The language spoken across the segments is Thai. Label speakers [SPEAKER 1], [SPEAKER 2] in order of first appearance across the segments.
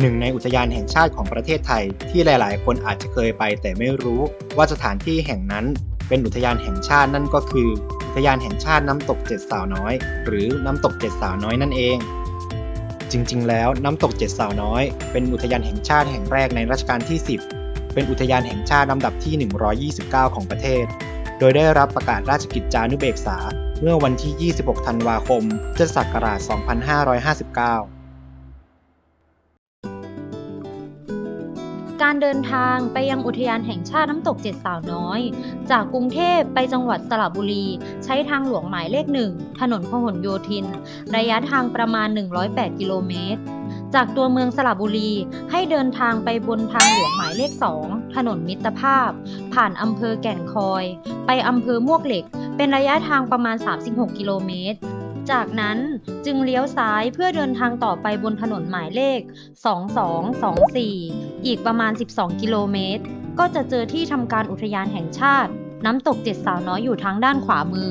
[SPEAKER 1] หนึ่งในอุทยานแห่งชาติของประเทศไทย ที่หลาย ๆ คนอาจจะเคยไปแต่ไม่รู้ว่าสถานที่แห่งนั้นเป็นอุทยานแห่งชาตินั่นก็คือ อุทยานแห่งชาติน้ำตกเจ็ดสาวน้อย หรือน้ำตกเจ็ดสาวน้อยนั่นเอง จริง ๆ แล้วน้ำตกเจ็ดสาวน้อย เป็นอุทยานแห่งชาติแห่งแรกในรัชกาลที่ 10 เป็นอุทยานแห่งชาติลำดับที่ 129 ของประเทศ โดยได้รับประกาศราชกิจจานุเบกษา เมื่อวันที่ 26 ธันวาคมพุทธศักราช 2559
[SPEAKER 2] การเดินทางไปยังอุทยานแห่งชาติน้ำตกเจ็ดสาวน้อย จากกรุงเทพไปจังหวัดสระบุรี ใช้ทางหลวงหมายเลขหนึ่งถนนพหลโยธิน ระยะทางประมาณ 108 กิโลเมตร จากตัวเมืองสระบุรีให้เดินทางไปบนทางหลวงหมายเลข2ถนนมิตรภาพ ผ่านอำเภอแก่นคอย ไปอำเภอมวกเหล็ก เป็นระยะทางประมาณ 36 กิโลเมตร จากนั้นจึงเลี้ยวซ้ายเพื่อเดินทางต่อไปบนถนนหมายเลข 2224 อีกประมาณ 12 กิโลเมตร ก็จะเจอที่ทำการอุทยานแห่งชาติ น้ำตกเจ็ดสาวน้อยอยู่ทางด้านขวามือ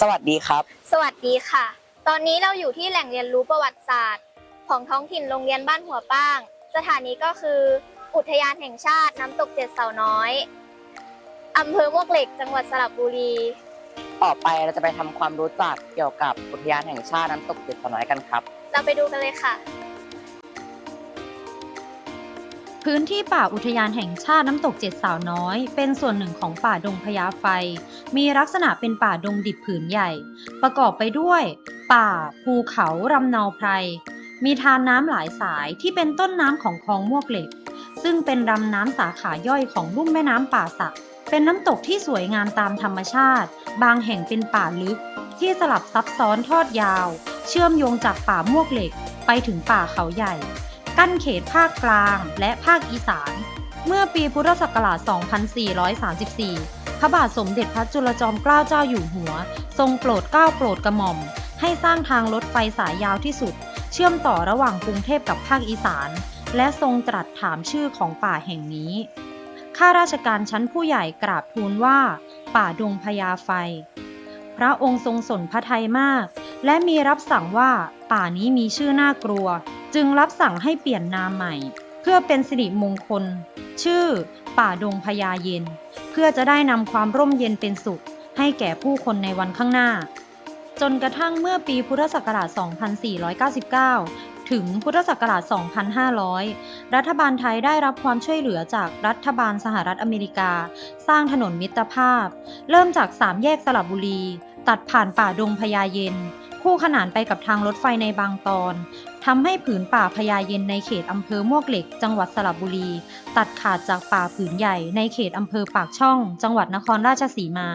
[SPEAKER 3] สวัสดีครับ
[SPEAKER 4] สวัสดีค่ะ ตอนนี้เราอยู่ที่แหล่งเรียนรู้ประวัติศาสตร์ ของท้องถิ่นโรงเรียนบ้านหัวป้าง สถานีก็คือ อุทยานแห่งชาติน้ำตกเจ็ดเสาน้อยอำเภอมวกเหล็กจังหวัดสระบุรี
[SPEAKER 3] ต่อไปเราจะไปทำความรู้จักเกี่ยวกับอุทยานแห่งชาติน้ำตกเจ็ดสาวน้อยกันครับ
[SPEAKER 4] เราไปดูกันเลยค่ะ
[SPEAKER 2] พื้นที่ป่าอุทยานแห่งชาติน้ำตกเจ็ดสาวน้อย เป็นส่วนหนึ่งของป่าดงพญาไฟ มีลักษณะเป็นป่าดงดิบผืนใหญ่ ประกอบไปด้วย ป่า ภูเขารำเนาไพร มีทานน้ำหลายสายที่เป็นต้นน้ำของคลองมวกเหล็ก ซึ่งเป็นลำน้ำสาขาย่อยของลุ่มแม่น้ำป่าสัก เป็นน้ำตกที่สวยงามตามธรรมชาติ บางแห่งเป็นป่าลึก ที่สลับซับซ้อนทอดยาว เชื่อมโยงจากป่ามวกเหล็ก ไปถึงป่าเขาใหญ่ กั้นเขตภาคกลางและภาคอีสาน เมื่อปีพุทธศักราช 2434 พระบาทสมเด็จพระจุลจอมเกล้าเจ้าอยู่หัว ทรงโปรดเกล้าโปรดกระหม่อม ให้สร้างทางรถไฟสายยาวที่สุด เชื่อมต่อระหว่างกรุงเทพกับภาคอีสาน และทรงตรัสถามชื่อของป่าแห่งนี้ ข้าราชการชั้นผู้ใหญ่กราบทูลว่า ป่าดงพญาไฟ พระองค์ทรงสนพระทัยมาก และมีรับสั่งว่าป่านี้มีชื่อน่ากลัว จึงรับสั่งให้เปลี่ยนนามใหม่ เพื่อเป็นสิริมงคล ชื่อ ป่าดงพญาเย็น เพื่อจะได้นำความร่มเย็นเป็นสุข ให้แก่ผู้คนในวันข้างหน้าจนกระทั่งเมื่อปีพุทธศักราช 2499 ถึงพุทธศักราช 2500 รัฐบาลไทยได้รับความช่วยเหลือจากรัฐบาลสหรัฐอเมริกา สร้างถนนมิตรภาพ เริ่มจากสามแยกสระบุรี ตัดผ่านป่าดงพญาเย็น คู่ขนานไปกับทางรถไฟในบางตอนทำให้ผืนป่าพญาเย็นในเขตอำเภอมวกเหล็ก จังหวัดสระบุรี ตัดขาดจากป่าผืนใหญ่ในเขตอำเภอปากช่อง จังหวัดนครราชสีมา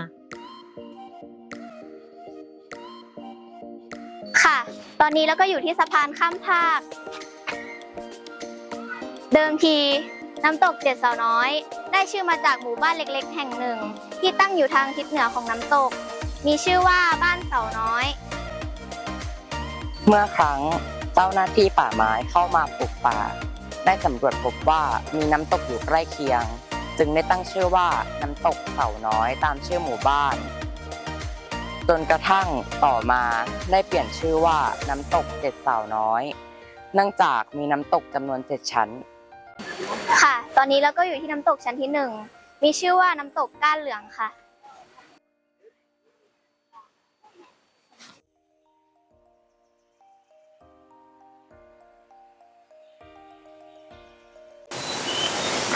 [SPEAKER 4] ค่ะ ตอนนี้เราก็อยู่ที่สะพานข้ามภาค เดิมทีน้ำตกเจ็ดเสาน้อย ได้ชื่อมาจากหมู่บ้านเล็กๆ แห่งหนึ่ง ที่ตั้งอยู่ทางทิศเหนือของน้ำตก มีชื่อว่าบ้านเสาน้อย
[SPEAKER 3] เมื่อครั้งเจ้าหน้าที่ป่าไม้เข้ามาปลูกป่า ได้สำรวจพบว่ามีน้ำตกอยู่ใกล้เคียง จึงได้ตั้งชื่อว่าน้ำตกเสาน้อยตามชื่อหมู่บ้าน จนกระทั่งต่อมาได้เปลี่ยนชื่อว่าน้ำตกเจ็ดสาวน้อย เนื่องจากมีน้ำตกจำนวนเจ็ดชั้น
[SPEAKER 4] ค่ะ ตอนนี้เราก็อยู่ที่น้ำตกชั้นที่หนึ่งมีชื่อว่าน้ำตกก้านเหลืองค่ะ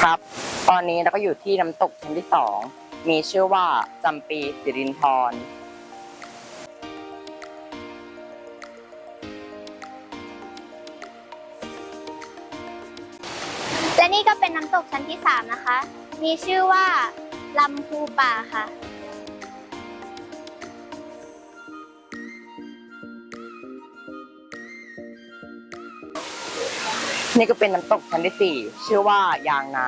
[SPEAKER 3] ครับ ตอนนี้เราก็อยู่ที่น้ำตกชั้นที่สองมีชื่อว่าจำปีสิรินทร
[SPEAKER 4] นี่ก็เป็นน้ำตกชั้นที่ 3 นะคะ มีชื่อว่าลำพูป่าค่ะ
[SPEAKER 3] นี่ก็เป็นน้ำตกชั้นที่สี่ชื่อว่ายางนา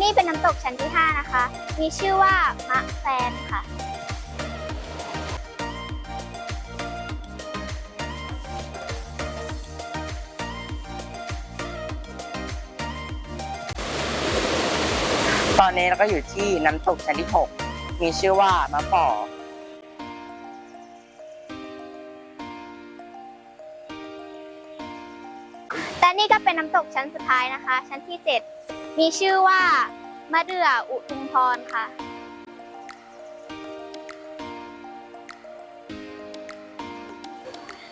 [SPEAKER 4] นี่เป็นน้ำตกชั้นที่ 5 นะคะ มีชื่อว่ามะแฟนค่ะ
[SPEAKER 3] ตตอนนี้เราก็อยู่ที่น้ำตกชั้นที่ 6 มีชื่อว่ามะป่อ
[SPEAKER 4] และนี่ก็เป็นน้ำตกชั้นสุดท้ายนะคะ ชั้นที่ 7 มีชื่อว่ามะเดื่ออุทุมพรค่ะ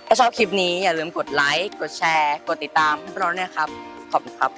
[SPEAKER 3] ถ้าชอบคลิปนี้อย่าลืมกดไลค์ กดแชร์ กดติดตามให้พวกเราด้วยครับ ขอบคุณครับ